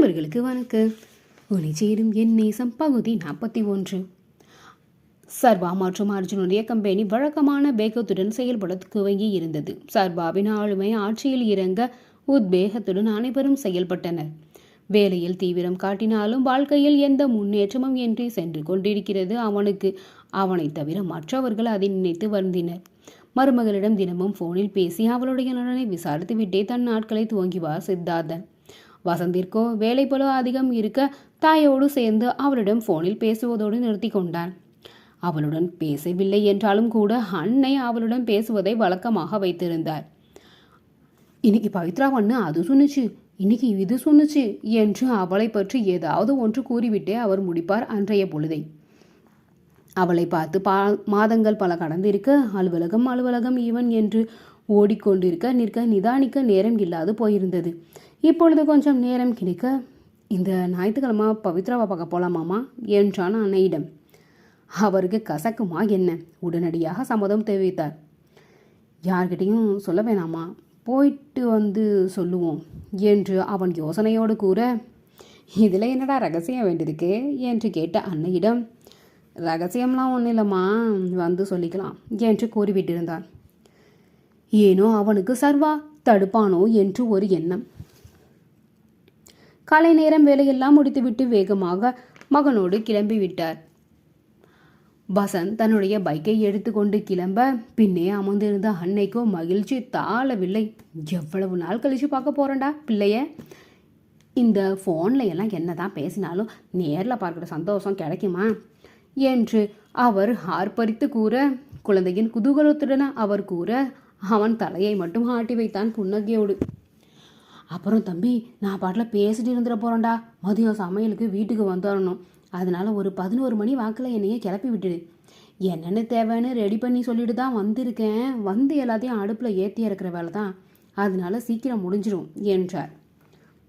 நண்பர்களுக்கு வணக்கம். உனி சேரும் என் நேசம் பகுதி நாற்பத்தி ஒன்று. சர்வா மற்றும் அர்ஜுனுடைய கம்பெனி வழக்கமான வேகத்துடன் செயல்பட துவங்கி இருந்தது. சர்வாவின் ஆளுமை ஆட்சியில் இறங்க உத்வேகத்துடன் அனைவரும் செயல்பட்டனர். வேலையில் தீவிரம் காட்டினாலும் வாழ்க்கையில் எந்த முன்னேற்றமும் இன்றி சென்று கொண்டிருக்கிறது அவனுக்கு. அவனை தவிர மற்றவர்கள் அதை நினைத்து வருந்தினர். மருமகளிடம் தினமும் போனில் பேசி அவளுடைய நலனை விசாரித்துவிட்டே தன் நாட்களை துவங்கிவார் சித்தார்த்தன். வசந்திற்கோ வேலை போல அதிகம் இருக்க தாயோடு சேர்ந்து அவளிடம் போனில் பேசுவதோடு நிறுத்தி கொண்டான். அவளுடன் பேசவில்லை என்றாலும் கூட அன்னை அவளுடன் பேசுவதை வழக்கமாக வைத்திருந்தார். இன்னைக்கு பவித்ரா ஒன்று அது சொன்னுச்சு. இன்னைக்கு இது சொன்னுச்சு என்று அவளை பற்றி ஏதாவது ஒன்று கூறிவிட்டே அவர் முடிப்பார் அன்றைய பொழுதை. அவளை பார்த்து பா மாதங்கள் பல கடந்திருக்க அலுவலகம் அலுவலகம் இவன் என்று ஓடிக்கொண்டிருக்க நிற்க நிதானிக்க நேரம் இல்லாது போயிருந்தது. இப்பொழுது கொஞ்சம் நேரம் கிடைக்க இந்த ஞாயிற்றுக்கிழமை பவித்ராவை பார்க்க போலாமாமா? என்றான் அன்னையிடம். அவருக்கு கசக்குமா என்ன? உடனடியாக சம்மதம் தெரிவித்தார். யார்கிட்டையும் சொல்ல வேணாமா? போயிட்டு வந்து சொல்லுவோம் என்று அவன் யோசனையோடு கூற இதில் என்னடா ரகசியம் வேண்டியிருக்கு? என்று கேட்ட அன்னையிடம் ரகசியம்லாம் ஒன்றும் இல்லைம்மா வந்து சொல்லிக்கலாம் என்று கூறிவிட்டிருந்தான். ஏனோ அவனுக்கு சர்வா தடுப்பானோ என்று ஒரு எண்ணம். காலை நேரம் வேலையெல்லாம் முடித்துவிட்டு வேகமாக மகனோடு கிளம்பி விட்டார் வசந்த் தன்னுடைய பைக்கை எடுத்துக்கொண்டு கிளம்ப பின்னே அமர்ந்திருந்த அன்னைக்கோ மகிழ்ச்சி தாளவில்லை எவ்வளவு நாள் கழிச்சு பார்க்க போறேன்டா பிள்ளைய. இந்த ஃபோனில் எல்லாம் என்ன தான் பேசினாலும் நேரில் பார்க்குற சந்தோஷம் கிடைக்குமா? என்று அவர் ஆர்ப்பரித்து கூற குழந்தையின் குதூகலத்துடன் அவர் கூற அவன் தலையை மட்டும் ஆட்டி வைத்தான் புன்னகையோடு. அப்புறம் தம்பி நான் பாட்டில் பேசிட்டு இருந்துட போகிறேன்டா மதியம் சமையலுக்கு வீட்டுக்கு வந்துடணும் அதனால் ஒரு பதினோரு மணி வாக்கில் என்னையே கிளப்பி விட்டுடு. என்னென்ன தேவைன்னு ரெடி பண்ணி சொல்லிட்டு தான் வந்திருக்கேன். வந்து எல்லாத்தையும் அடுப்பில் ஏற்றி இறக்குற வேலை தான். அதனால சீக்கிரம் முடிஞ்சிடும் என்றார்.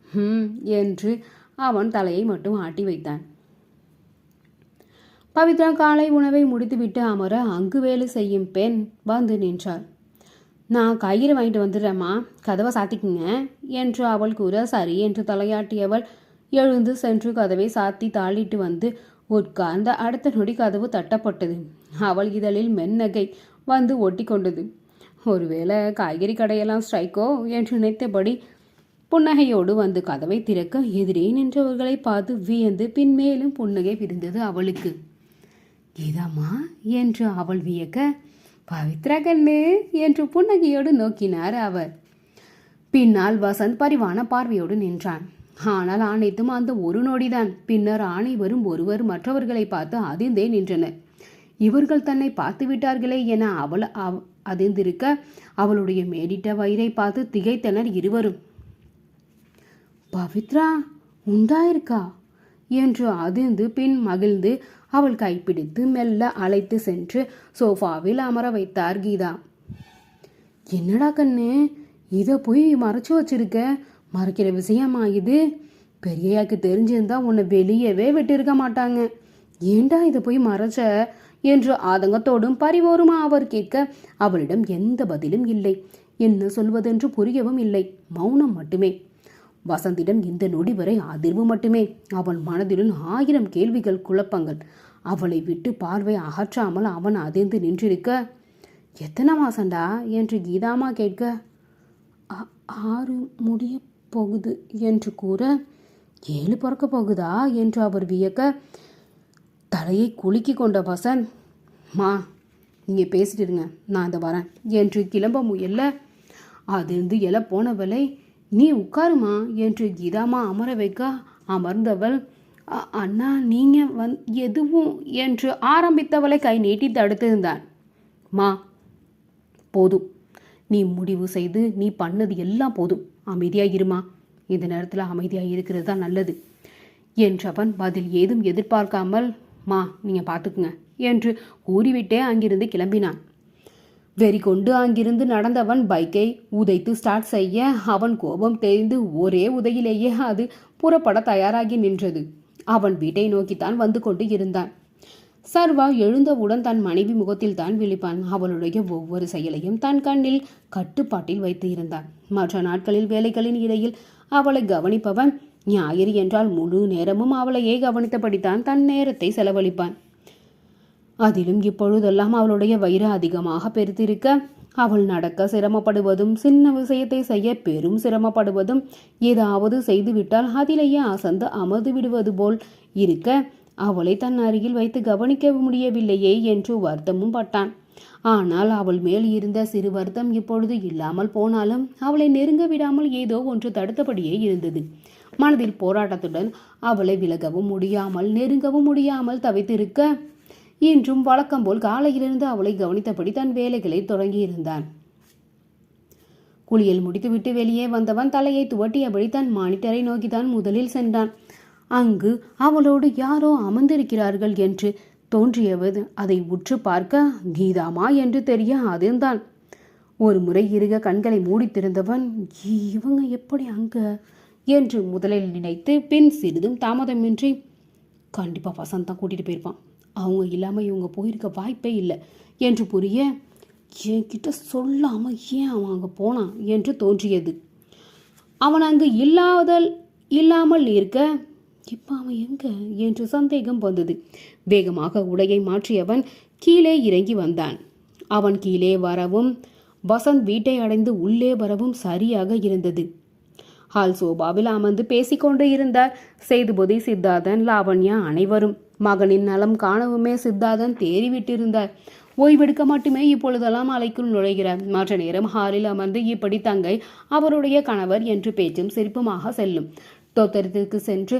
ம் என்று அவன் தலையை மட்டும் ஆட்டி வைத்தான். பவித்ரா காலை உணவை முடித்துவிட்டு அமர அங்கு வேலை செய்யும் பெண் வந்து நின்றாள் நான் கயிறு வாங்கிட்டு வந்துடுறேம்மா. கதவை சாத்திக்குங்க என்று அவள் கூற சரி என்று தலையாட்டியவள் எழுந்து சென்று கதவை சாத்தி தாளிட்டு வந்து உட்கார்ந்த அடுத்த நொடி கதவு தட்டப்பட்டது. அவள் இதழில் மென்னகை வந்து ஒட்டி கொண்டது ஒருவேளை காய்கறி கடையெல்லாம் ஸ்ட்ரைக்கோ? என்று நினைத்தபடி புன்னகையோடு வந்து கதவை திறக்க எதிரே நின்றவர்களை பார்த்து வியந்து பின்மேலும் புன்னகை பிரிந்தது அவளுக்கு. கீதாம்மா என்று அவள் வியக்க பவித்ரா கண்ணு என்று புன்னகையோடு நோக்கினார் அவர். பின்னால் வசந்த் பரிவான பார்வையோடு நின்றான். ஆனால் அனைத்தும் அந்த ஒரு நொடிதான். பின்னர் அனைவரும் ஒருவர் மற்றவர்களை பார்த்து அதிர்ந்தே நின்றனர். இவர்கள் தன்னை பார்த்து விட்டார்களே என அவள் அவ- அதிர்ந்திருக்க அவளுடைய மேடிட்ட வயிறை பார்த்து திகைத்தனர் இருவரும். பவித்ரா உண்டாயிருக்கா என்று அதிர்ந்து பின் மகிழ்ந்து அவள் கைப்பிடித்து மெல்ல அழைத்து சென்று சோஃபாவில் அமர வைத்தார் கீதா. என்னடா கண்ணு இதை போய் மறைச்சு வச்சிருக்க? மறைக்கிற விஷயமா இது? பெரியயாக்கு தெரிஞ்சிருந்தா உன்னை வெளியவே விட்டிருக்க மாட்டாங்க. ஏண்டா இதை போய் மறைச்ச? என்று ஆதங்கத்தோடும் பரிவோருமா அவர் கேட்க அவளிடம் எந்த பதிலும் இல்லை. என்ன சொல்வதென்று புரியவும் இல்லை. மௌனம் மட்டுமே. வசந்திடம் இந்த நொடி வரை அதிர்வு மட்டுமே. அவன் மனதிலும் ஆயிரம் கேள்விகள் குழப்பங்கள். அவளை விட்டு பார்வை அகற்றாமல் அவன் அதிர்ந்து நின்றிருக்க எத்தனை மாசண்டா என்று கீதாமா கேட்க ஆறு முடிய போகுது என்று கூற ஏழு பிறக்க போகுதா? என்று அவர் வியக்க தலையை குலுக்கி கொண்ட வசந்த் மா நீங்கள் பேசிட்டு இருங்க நான் இந்த வரேன் என்று கிளம்ப முயல்ல. அதிர்ந்து எழ போனவளை நீ உட்காருமா என்று கீதாமா அமர வைக்க அமர்ந்தவள். அண்ணா நீங்கள் வந் எதுவும் என்று ஆரம்பித்தவளை கை நீட்டி தடுத்திருந்தான். மா போதும். நீ முடிவு செய்து நீ பண்ணது எல்லாம் போதும். அமைதியாக இருமா. இந்த நேரத்தில் அமைதியாக இருக்கிறது தான் நல்லது என்றவன் பதில் ஏதும் எதிர்பார்க்காமல் மா நீங்கள் பார்த்துக்குங்க என்று கூறிவிட்டே அங்கிருந்து கிளம்பினான். வெறி கொண்டு அங்கிருந்து நடந்தவன் பைக்கை உதைத்து ஸ்டார்ட் செய்ய அவன் கோபம் தெரிந்து ஒரே உதையிலேயே அது புறப்பட தயாராகி நின்றது. அவன் வீட்டை நோக்கித்தான் வந்து கொண்டு இருந்தான். சர்வா எழுந்தவுடன் தன் மனைவி முகத்தில் தான் விழிப்பான். அவளுடைய ஒவ்வொரு செயலையும் தன் கண்ணில் கட்டுப்பாட்டில் வைத்து இருந்தான். மற்ற நாட்களில் வேலைகளின் இடையில் அவளை கவனிப்பவன் ஞாயிறு என்றால் முழு நேரமும் அவளையே கவனித்தபடித்தான் தன் நேரத்தை செலவழிப்பான். அதிலும் இப்பொழுதெல்லாம் அவளுடைய வயிறு அதிகமாக பெருத்திருக்க அவள் நடக்க சிரமப்படுவதும் சின்ன விஷயத்தை செய்ய பெரும் சிரமப்படுவதும் ஏதாவது செய்துவிட்டால் அதிலேயே அசந்து அமர்ந்து விடுவது போல் இருக்க அவளை தன் அருகில் வைத்து கவனிக்க முடியவில்லையே என்று வருத்தமும் பட்டான். ஆனால் அவள் மேல் இருந்த சிறு வருத்தம் இப்பொழுது இல்லாமல் போனாலும் அவளை நெருங்க விடாமல் ஏதோ ஒன்று தடுத்தபடியே இருந்தது. மனதில் போராட்டத்துடன் அவளை விலகவும் முடியாமல் நெருங்கவும் முடியாமல் தவித்திருக்க இன்றும் வழக்கம் போல் காலையிலிருந்து அவளை கவனித்தபடி தன் வேலைகளை தொடங்கியிருந்தான். குளியல் முடித்துவிட்டு வெளியே வந்தவன் தலையை துவட்டியபடி தன் மானிட்டரை நோக்கித்தான் முதலில் சென்றான். அங்கு அவளோடு யாரோ அமர்ந்திருக்கிறார்கள் என்று தோன்றியவது அதை உற்று பார்க்க கீதாமா என்று தெரிய அதிர்ந்தான் ஒரு முறை இருக கண்களை மூடித்திருந்தவன் இவங்க எப்படி அங்க? என்று முதலில் நினைத்து பின் சிறிதும் தாமதமின்றி கண்டிப்பாக வசந்த் தான் கூட்டிகிட்டு போயிருப்பான். அவங்க இல்லாமல் இவங்க போயிருக்க வாய்ப்பே இல்லை. என்று புரிய என்கிட்ட சொல்லாமல் ஏன் அவன் அங்கே போனான்? என்று தோன்றியது. அவன் அங்கு இல்லாதல் இல்லாமல் இருக்க இப்போ அவன் எங்க? என்று சந்தேகம் வந்தது. வேகமாக உடையை மாற்றியவன் கீழே இறங்கி வந்தான். அவன் கீழே வரவும் வசந்த் வீட்டை அடைந்து உள்ளே வரவும் சரியாக இருந்தது. ஹால் சோபாவில் அமர்ந்து பேசிக்கொண்டு இருந்தார். சேதுபதி சித்தார்த்தன் லாவண்யா அனைவரும். மகனின் நலம் காணவுமே சித்தார்த்தன் தேறிவிட்டிருந்தார். ஓய்வெடுக்க மட்டுமே இப்பொழுதெல்லாம் அலைக்குள் நுழைகிறார். மற்ற நேரம் ஹாலில் அமர்ந்து இப்படி தங்கை அவருடைய கணவர் என்று பேச்சும் சிரிப்புமாக செல்லும். தோத்தரத்திற்கு சென்று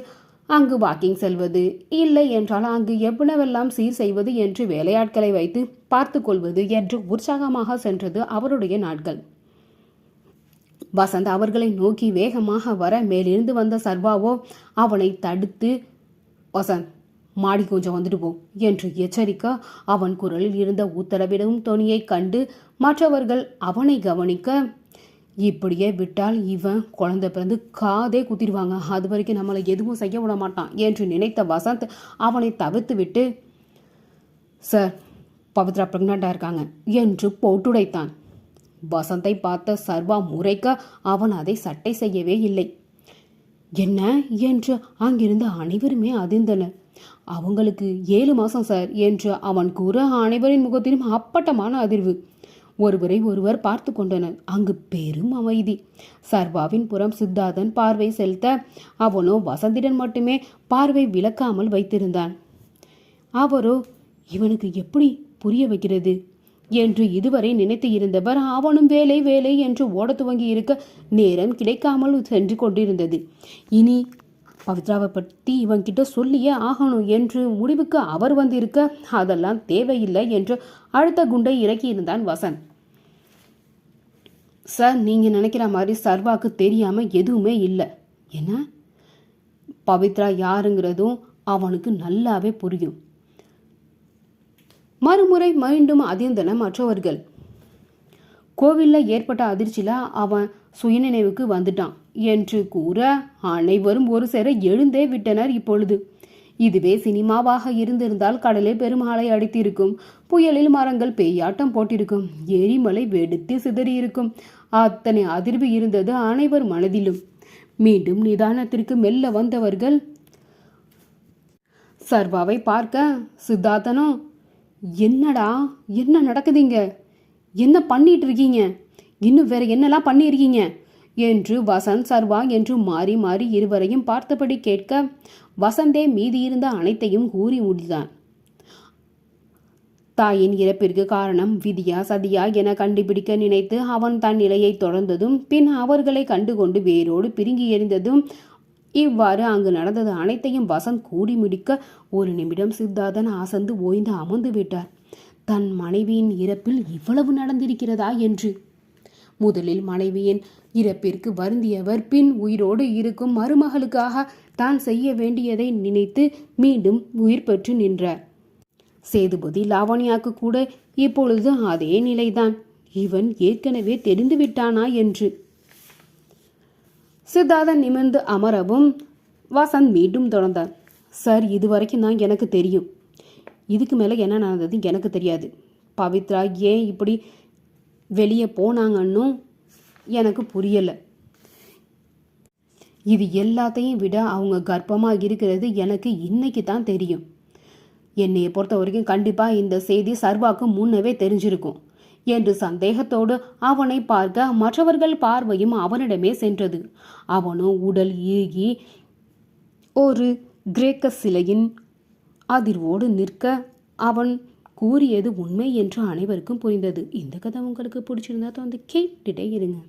அங்கு வாக்கிங் செல்வது இல்லை என்றால் அங்கு எவ்வளவெல்லாம் சீர் செய்வது என்று வேலையாட்களை வைத்து பார்த்து கொள்வது என்று உற்சாகமாக சென்றது அவருடைய நாட்கள். வசந்த் அவர்களை நோக்கி வேகமாக வர மேலிருந்து வந்த சர்வாவோ அவனை தடுத்து வசந்த் மாடி கொஞ்சம் வந்துட்டு போ என்று எச்சரிக்க அவன் குரலில் இருந்த உத்தரவிடும் தொனியை கண்டு மற்றவர்கள் அவனை கவனிக்க இப்படியே விட்டால் இவன் குழந்தை பிறந்து காதே குத்திடுவாங்க. அது வரைக்கும் நம்மளை எதுவும் செய்ய விட மாட்டான் என்று நினைத்த வசந்த் அவனை தவிர்த்து விட்டு சார் பவித்ரா பிரெக்னண்டாக இருக்காங்க என்று போட்டுடைத்தான். வசந்தை பார்த்த சர்வா முறைக்க அவன் அதை சட்டை செய்யவே இல்லை. என்ன? என்று அங்கிருந்து அனைவருமே அதிர்ந்தனர். அவங்களுக்கு ஏழு மாசம் சார் என்று அவன் கூற அனைவரின் முகத்திலும் அப்பட்டமான அதிர்வு. ஒருவரை ஒருவர் பார்த்து கொண்டனர். அங்கு பெரும் அமைதி. சர்வாவின் புறம் சித்தார்த்தன் பார்வை செலுத்த அவனோ வசந்திடன் மட்டுமே பார்வை விளக்காமல் வைத்திருந்தான். அவரோ இவனுக்கு எப்படி புரிய வைக்கிறது? என்று இதுவரை நினைத்து இருந்தவர் அவனும் வேலை வேலை என்று ஓட துவங்கி இருக்க நேரம் கிடைக்காமல் சென்று கொண்டிருந்தது. இனி பவித்ராவை பற்றி இவன்கிட்ட சொல்லியே ஆகணும் என்று முடிவுக்கு அவர் வந்திருக்க அதெல்லாம் தேவையில்லை என்று அடுத்த குண்டை இறக்கியிருந்தான் வசந்த் சார் நீங்கள் நினைக்கிற மாதிரி சர்வாக்கு தெரியாமல் எதுவுமே இல்லை. என்ன? பவித்ரா யாருங்கிறதும் அவனுக்கு நல்லாவே புரியும். மறுமுறை மீண்டும் அதிர்ந்தன மற்றவர்கள். கோவிலில் ஏற்பட்ட அதிர்ச்சியில் அவன் சுயநினைவுக்கு வந்துட்டான். என்று கூற அனைவரும் ஒரு சேர எழுந்தே விட்டனர் இப்பொழுது. இதுவே சினிமாவாக இருந்திருந்தால் கடலே பெருமாளை அடித்திருக்கும். புயலில் மரங்கள் பெய்யாட்டம் போட்டிருக்கும். எரிமலை வெடித்து சிதறியிருக்கும். அத்தனை அதிர்வு இருந்தது அனைவர் மனதிலும். மீண்டும் நிதானத்திற்கு மெல்ல வந்தவர்கள் சர்வாவை பார்க்க சித்தார்த்தனும் என்னடா என்ன நடக்குதுங்க என்ன பண்ணிட்டு இருக்கீங்க? இன்னும் வேற என்னெல்லாம் பண்ணியிருக்கீங்க என்று வசந்த் சர்வா என்று மாறி மாறி இருவரையும் பார்த்தபடி கேட்க வசந்தே மீதியிருந்த அனைத்தையும் கூறி முடித்தான். தாயின் இறப்பிற்கு காரணம் விதியா சதியா என கண்டுபிடிக்க நினைத்து அவன் தன் நிலையை தொடர்ந்ததும் பின் அவர்களை கண்டுகொண்டு வேரோடு பிரிங்கி எறிந்ததும் இவ்வாறு அங்கு நடந்தது அனைத்தையும் வசந்த் கூடி முடிக்க ஒரு நிமிடம் சித்தார்த்தன் அசந்து ஓய்ந்து அமர்ந்து விட்டார். தன் மனைவியின் இறப்பில் இவ்வளவு நடந்திருக்கிறதா என்று முதலில் மனைவியின் இறப்பிற்கு வருந்தியவர் பின் உயிரோடு இருக்கும் மருமகளுக்காக தான் செய்ய வேண்டியதை நினைத்து மீண்டும் உயிர் பெற்று நின்றார். சேதுபதி லாவண்யாக்கு கூட இப்பொழுது அதே நிலைதான். இவன் ஏற்கனவே தெரிந்து விட்டானா என்று. சித்தார்த்தன் நிமிர்ந்து அமரவும் வசந்த் மீண்டும் தொடர்ந்தார். சார் இதுவரைக்கும் தான் எனக்கு தெரியும். இதுக்கு மேலே என்ன நடந்தது எனக்கு தெரியாது. பவித்ரா ஏன் இப்படி வெளியே போனாங்கன்னும் எனக்கு புரியலை. இது எல்லாத்தையும் விட அவங்க கர்ப்பமாக இருக்கிறது எனக்கு இன்னைக்கு தான் தெரியும். என்னையை பொறுத்த வரைக்கும் கண்டிப்பாக இந்த செய்தி சர்வாக்கு முன்னவே தெரிஞ்சிருக்கும் என்று சந்தேகத்தோடு அவனை பார்க்க மற்றவர்கள் பார்வையும் அவனிடமே சென்றது. அவனும் உடல் இறுகி ஒரு கிரேக்க சிலையின் அதிர்வோடு நிற்க அவன் கூறியது உண்மை என்று அனைவருக்கும் புரிந்தது. இந்த கதை உங்களுக்கு பிடிச்சிருந்தா வந்து கேட்டுட்டே இருங்க.